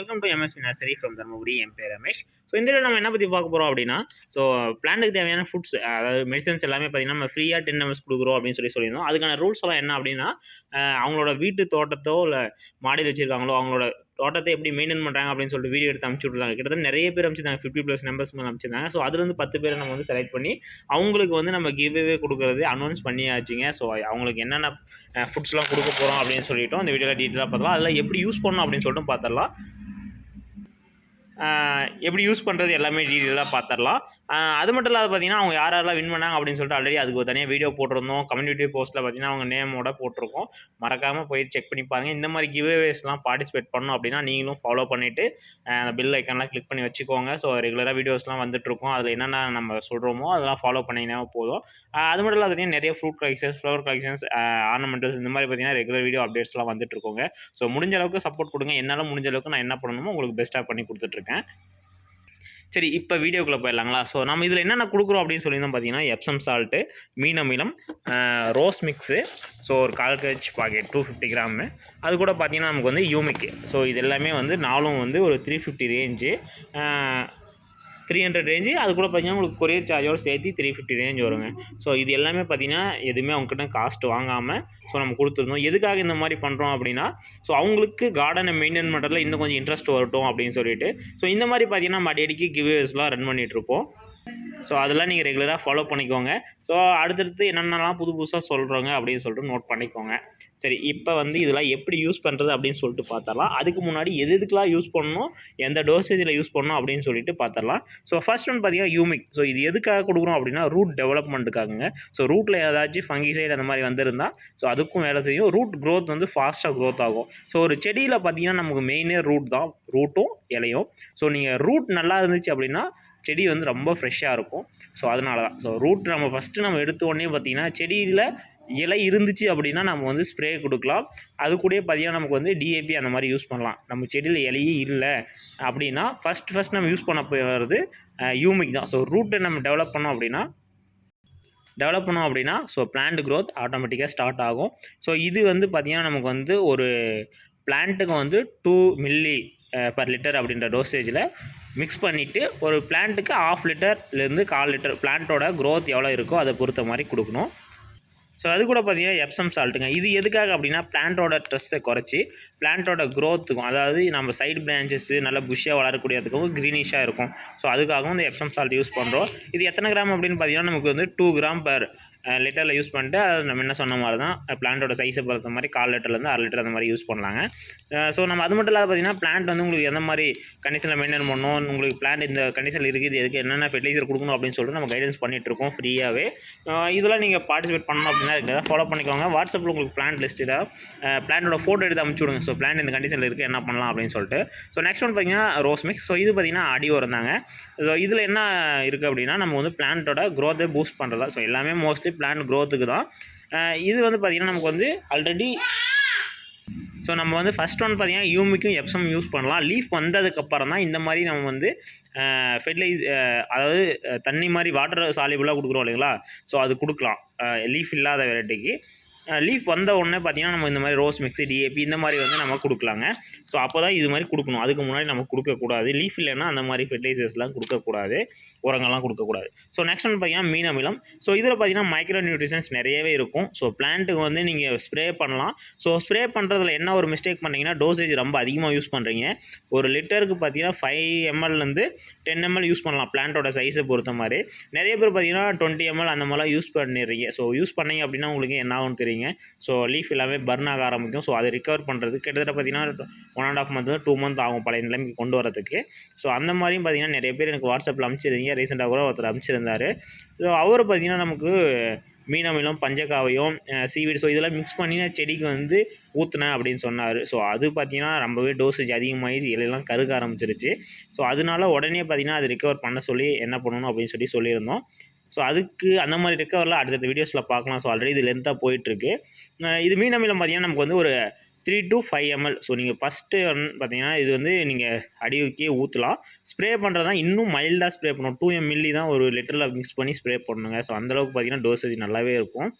Welcome to MSP nursery from Dharmapuri என் பேர் Ramesh. So இந்த நம்ம என்ன பற்றி பார்க்க போகிறோம் அப்படின்னா ஸோ பிளான்ட்டுக்கு தேவையான ஃபுட்ஸ் அதாவது மெடிசன்ஸ் எல்லாமே பார்த்தீங்கன்னா நம்ம ஃப்ரீயாக டென் ஹவர்ஸ் கொடுக்குறோம் அப்படின்னு சொல்லி சொல்லியிருந்தோம். அதுக்கான ரூல்ஸ் எல்லாம் என்ன அப்படின்னா அவங்களோட வீட்டு தோட்டத்தோ இல்லை மாடியில் வச்சிருக்காங்களோ அவங்களோட தோட்டத்தை எப்படி மெயின்டைன் பண்ணுறாங்க அப்படின்னு சொல்லிட்டு வீடியோ எடுத்து அனுப்பிச்சி விட்ருந்தாங்க கிட்டத்தட்ட நிறைய பேர் அனுப்பிச்சிருந்தாங்க ஃபிஃப்டி ப்ளஸ் நம்பர்ஸ் மேலே அனுப்பிச்சிருந்தாங்க ஸோ அதுலேருந்து பத்து பேரை நம்ம வந்து செலக்ட் பண்ணி அவங்களுக்கு வந்து நம்ம கிவ்வே கொடுக்குறது அனௌன்ஸ் பண்ணியாச்சுங்க. ஸோ அவங்களுக்கு என்னென்ன ஃபுட்ஸ்லாம் கொடுக்க போகிறோம் அப்படின்னு சொல்லிட்டோம். இந்த வீடியோவில் டீட்டெயிலாக பார்த்தலாம் அதில் எப்படி யூஸ் பண்ணணும் அப்படின்னு சொல்லிட்டு பார்த்துடலாம். எப்படி யூஸ் பண்ணுறது எல்லாமே டீட்டெயிலாக பார்த்துடலாம் அது மட்டும் இல்லாத பார்த்தீங்கன்னா அவங்க யார் யாரெல்லாம் வின் பண்ணாங்க அப்படின்னு சொல்லிட்டு ஆல்ரெடி அதுக்கு ஒரு தனியாக வீடியோ போட்டிருந்தோம். கம்யூனிட்டி போஸ்ட்டில் பார்த்தீங்கன்னா அவங்க நேமோட போட்டிருக்கோம். மறக்காமல் போய் செக் பண்ணி பாருங்க. இந்த மாதிரி கிவ்வேஸ்லாம் பார்ட்டிசிபேட் பண்ணணும் அப்படின்னா நீங்களும் ஃபாலோ பண்ணிவிட்டு அந்த பில் ஐக்கன்லாம் கிளிக் பண்ணி வச்சுக்கோங்க. ஸோ ரெகுலராக வீடியோஸ்லாம் வந்துட்டுருக்கோம் அதில் என்னென்ன நம்ம சொல்கிறோமோ அதெல்லாம் ஃபாலோ பண்ணிங்கன்னா போதும். அது மட்டும் இல்லாத பார்த்தீங்கன்னா நிறைய fruit collections flower collections ornamentals இந்த மாதிரி பார்த்தீங்கன்னா ரெகுலர் வீடியோ அப்டேட்ஸ்லாம் வந்துட்டு இருக்கோங்க. ஸோ முடிஞ்ச அளவுக்கு சப்போர்ட் கொடுங்க. என்னால் முடிஞ்ச அளவுக்கு நான் என்ன பண்ணணுமோ உங்களுக்கு பெஸ்ட்டாக பண்ணி கொடுத்துட்ருக்கேன் சரி இப்போ வீடியோக்குள்ளே போயிடலாங்களா? ஸோ நம்ம இதில் என்னென்ன கொடுக்குறோம் அப்படின்னு சொல்லியிருந்தோம் பார்த்தீங்கன்னா எப்சம் சால்ட்டு மீன் அமிலம் ரோஸ் மிக்ஸு ஸோ ஒரு கால் KG packet two fifty gram அது கூட பார்த்தீங்கன்னா நமக்கு வந்து யூமிக்கு ஸோ இது எல்லாமே வந்து நாலும் வந்து ஒரு three fifty range three hundred range அது கூட பார்த்தீங்கன்னா உங்களுக்கு கொரியர் சார்ஜோடு சேர்த்து த்ரீ ஃபிஃப்டி ரேஞ்ச் வருங்க. ஸோ இது எல்லாமே பார்த்தீங்கன்னா எதுவுமே அவங்ககிட்ட காஸ்ட் வாங்காமல் ஸோ நம்ம கொடுத்துருந்தோம். எதுக்காக இந்த மாதிரி பண்ணுறோம் அப்படின்னா ஸோ அவங்களுக்கு கார்டனை மெயின்டைன் பண்ணுறதுல இன்னும் கொஞ்சம் இன்ட்ரெஸ்ட் வரட்டும் அப்படின்னு சொல்லிட்டு. ஸோ இந்த மாதிரி பார்த்தீங்கன்னா நம்ம அடிக்கடிக்கு கிவ்வேஸ்லாம் ரன் பண்ணிகிட்ருப்போம் ஸோ அதெல்லாம் நீங்கள் ரெகுலராக ஃபாலோ பண்ணிக்கோங்க. ஸோ அடுத்தடுத்து என்னென்னலாம் புது புதுசாக சொல்கிறோங்க அப்படின்னு சொல்லிட்டு நோட் பண்ணிக்கோங்க. சரி இப்போ வந்து இதெல்லாம் எப்படி யூஸ் பண்ணுறது அப்படின்னு சொல்லிட்டு பார்த்துடலாம் அதுக்கு முன்னாடி எது எதுக்கெலாம் யூஸ் பண்ணணும் எந்த டோசேஜில் யூஸ் பண்ணணும் அப்படின்னு சொல்லிட்டு பார்த்துடலாம் ஸோ ஃபர்ஸ்ட் ஒன் பார்த்தீங்கன்னா யூமிக் ஸோ இது எதுக்காக கொடுக்குறோம் அப்படின்னா ரூட் டெவலப்மெண்ட்டுக்காகங்க ஸோ ரூட்டில் ஏதாச்சும் ஃபங்கிசைடு அந்த மாதிரி வந்திருந்தால் ஸோ அதுக்கும் வேலை செய்யும். ரூட் க்ரோத் வந்து ஃபாஸ்ட்டாக க்ரோத் ஆகும். ஸோ ஒரு செடியில் பார்த்தீங்கன்னா நமக்கு மெயினே ரூட் தான். ரூட்டும் இலையும். ஸோ நீங்கள் ரூட் நல்லா இருந்துச்சு அப்படின்னா செடி வந்து ரொம்ப ஃப்ரெஷ்ஷாக இருக்கும். ஸோ அதனால தான் ஸோ ரூட் நம்ம ஃபஸ்ட்டு நம்ம எடுத்த உடனே பார்த்தீங்கன்னா செடியில் இலை இருந்துச்சு அப்படின்னா நம்ம வந்து ஸ்ப்ரே கொடுக்கலாம். அது கூட பார்த்திங்கன்னா நமக்கு வந்து டிஏபி அந்த மாதிரி யூஸ் பண்ணலாம். நம்ம செடியில் இலையே இல்லை அப்படின்னா ஃபஸ்ட் ஃபஸ்ட் நம்ம யூஸ் பண்ண போகிறது யூமிக் தான். ஸோ ரூட்டை நம்ம டெவலப் பண்ணோம் அப்படின்னா டெவலப் பண்ணோம் அப்படின்னா ஸோ பிளான்ட் க்ரோத் ஆட்டோமேட்டிக்காக ஸ்டார்ட் ஆகும். ஸோ இது வந்து பார்த்திங்கன்னா நமக்கு வந்து ஒரு பிளான்ட்டுக்கு வந்து டூ மில்லி பர் லிட்டர் அப்படின்ற டோசேஜில் மிக்ஸ் பண்ணிவிட்டு ஒரு பிளான்ட்டுக்கு ஆஃப் லிட்டர்லேருந்து கால் லிட்டர் பிளான்ட்டோட க்ரோத் எவ்வளோ இருக்கோ அதை பொறுத்த மாதிரி கொடுக்கணும். ஸோ அது கூட பார்த்தீங்கன்னா எப்சம் சால்ட்டுங்க இது எதுக்காக அப்படின்னா பிளான்ட்டோட ஸ்ட்ரெஸ்ஸை குறைச்சி பிளான்ட்டோட க்ரோத்துக்கும் அதாவது நம்ம சைடு பிரான்ச்சஸ்ஸு நல்லா புஷ்ஷாக வளரக்கூடியதுக்கும் க்ரீனிஷாக இருக்கும். ஸோ அதுக்காகவும் இந்த எப்சம் சால்ட் யூஸ் பண்ணுறோம் இது எத்தனை கிராம் அப்படின்னு பார்த்தீங்கன்னா நமக்கு வந்து டூ கிராம் பர் லிட்டரில் யூஸ் பண்ணிட்டு அது நம்ம என்ன சொன்ன மாதிரி தான் பிளான்ட்டோட சைஸை பொறுத்த மாதிரி கால் லிட்டர்லேருந்து அரை லிட்டர் அந்த மாதிரி யூஸ் பண்ணலாங்க. ஸோ நம்ம அது மட்டும் இல்லாத பார்த்தீங்கன்னா பிளான்ட் வந்து உங்களுக்கு எந்த மாதிரி கண்டிஷனில் மெயின்டைன் பண்ணணும் உங்களுக்கு பிளான்ட் இந்த கண்டிஷனில் இருக்குது எதுக்கு என்னென்ன ஃபெர்டிலைசர் கொடுக்கணும் அப்படின்னு சொல்லிட்டு நம்ம கைடன்ஸ் பண்ணிகிட்ருக்கோம் இருக்கோம் ஃப்ரீயாகவே இதெல்லாம் நீங்கள் பார்ட்டிசிபேட் பண்ணணும் அப்படின்னா ஃபாலோ பண்ணிக்கோங்க. வாட்ஸ்அப்பில் உங்களுக்கு பிளான் லிஸ்ட்டில் பிளான்ட்டோட ஃபோட்டோ எடுத்து அமுச்சு விடுங்க. ஸோ பிளான் இந்த கண்டிஷனில் இருக்குது என்ன பண்ணலாம் அப்படின்னு சொல்லிட்டு. ஸோ நெக்ஸ்ட் ஒன் பார்த்தீங்கன்னா ரோஸ் மிக்ஸ் ஸோ இது பார்த்தீங்கன்னா அடி உரம் தாங்க. ஸோ இதில் என்ன இருக்குது அப்படின்னா நம்ம வந்து பிளான்ட்டோட க்ரோத்தை பூஸ்ட் பண்ணுறதா ஸோ எல்லாமே மோஸ்ட்லி பிளான் க்ரோத்துக்கு தான். இது வந்து பார்த்திங்கன்னா நமக்கு வந்து ஆல்ரெடி ஸோ நம்ம வந்து ஃபஸ்ட் ஒன் பார்த்திங்கன்னா யூமிக்கும் எப்சம் யூஸ் பண்ணலாம். லீஃப் வந்ததுக்கப்புறம் தான் இந்த மாதிரி நம்ம வந்து ஃபெர்டிலைஸ் அதாவது தண்ணி மாதிரி வாட்டர் சாலிபுளாக கொடுக்குறோம் இல்லைங்களா? ஸோ அது கொடுக்கலாம். லீஃப் இல்லாத வெரைட்டிக்கு லீஃப் வந்த உடனே பார்த்தீங்கன்னா நம்ம இந்த மாதிரி ரோஸ் மிக்ஸி டிஏபி இந்த மாதிரி வந்து நம்ம கொடுக்கலாங்க. ஸோ அப்போ தான் இது மாதிரி கொடுக்கணும். அதுக்கு முன்னாடி நம்ம கொடுக்கக்கூடாது. லீஃப் இல்லைன்னா அந்த மாதிரி ஃபெர்டிலைசர்ஸ்லாம் கொடுக்கக்கூடாது. உரங்கள்லாம் கொடுக்கக்கூடாது. ஸோ நெக்ஸ்ட் வந்து பார்த்திங்கன்னா மீன் அமிலம் ஸோ இதில் பார்த்தீங்கன்னா மைக்ரோ நியூட்ரிஷன்ஸ் நிறையவே இருக்கும். ஸோ பிளான்ட்டுக்கு வந்து நீங்கள் ஸ்ப்ரே பண்ணலாம். ஸோ ஸ்ப்ரே பண்ணுறதுல என்ன ஒரு மிஸ்டேக் பண்ணீங்கன்னா டோசேஜ் ரொம்ப அதிகமாக யூஸ் பண்ணுறீங்க ஒரு லிட்டருக்கு பார்த்தீங்கன்னா ஃபைவ் எம்எல்லேருந்து டென் எம்எல் யூஸ் பண்ணலாம் பிளான்ட்டோட சைஸை பொறுத்த மாதிரி. நிறைய பேர் பார்த்தீங்கன்னா டுவெண்ட்டி எம்எல் அந்த மாதிரிலாம் யூஸ் பண்ணிடுறீங்க. ஸோ யூஸ் பண்ணீங்க அப்படின்னா உங்களுக்கு என்ன ஆகும்னு தெரியுங்க ஸோ லீஃப் எல்லாமே பர்ன் ஆக ஆரம்பிக்கும். ஸோ அதை ரிகவர் பண்ணுறது கிட்டத்தட்ட பார்த்தீங்கன்னா one and half month two month ஆகும் பழைய நிலைமைக்கு கொண்டு வரதுக்கு. ஸோ அந்த மாதிரியும் பார்த்தீங்கன்னா நிறைய பேர் எனக்கு வாட்ஸ்அப்பில் அனுப்பிச்சிருந்தீங்க. ரீசெண்டாக கூட ஒருத்தர் அனுப்பிச்சிருந்தாரு. ஸோ அவர் பார்த்தீங்கன்னா நமக்கு மீனமிலும் பஞ்சக்காவையும் சீவீடு ஸோ இதெல்லாம் மிக்ஸ் பண்ணி நான் செடிக்கு வந்து ஊற்றுனேன் அப்படின்னு சொன்னார். ஸோ அது பார்த்தீங்கன்னா ரொம்பவே டோசேஜ் அதிகமாகி இலையெல்லாம் கருக ஆரம்பிச்சிருச்சு. ஸோ அதனால உடனே பார்த்தீங்கன்னா அது ரிகவர் பண்ண சொல்லி என்ன பண்ணணும் அப்படின்னு சொல்லி சொல்லியிருந்தோம். ஸோ அதுக்கு அந்த மாதிரி ரெக்கவரில் அடுத்தடுத்த வீடியோஸில் பார்க்கலாம். ஸோ ஆல்ரெடி இது லென்த்தாக போயிட்டுருக்கு. இது மீன் அமிலம் பார்த்தீங்கன்னா நமக்கு வந்து ஒரு three to five ML so நீங்கள் ஃபஸ்ட்டு பார்த்தீங்கன்னா இது வந்து நீங்கள் அடிவுக்கே ஊற்றலாம் ஸ்ப்ரே பண்ணுறது தான் இன்னும் மைல்டாக ஸ்ப்ரே பண்ணணும். டூ எம் மில்லி தான் ஒரு லிட்டரில் மிக்ஸ் பண்ணி ஸ்ப்ரே பண்ணணுங்க ஸோ அந்தளவுக்கு பார்த்தீங்கன்னா டோசேஜ் நல்லாவே இருக்கும்.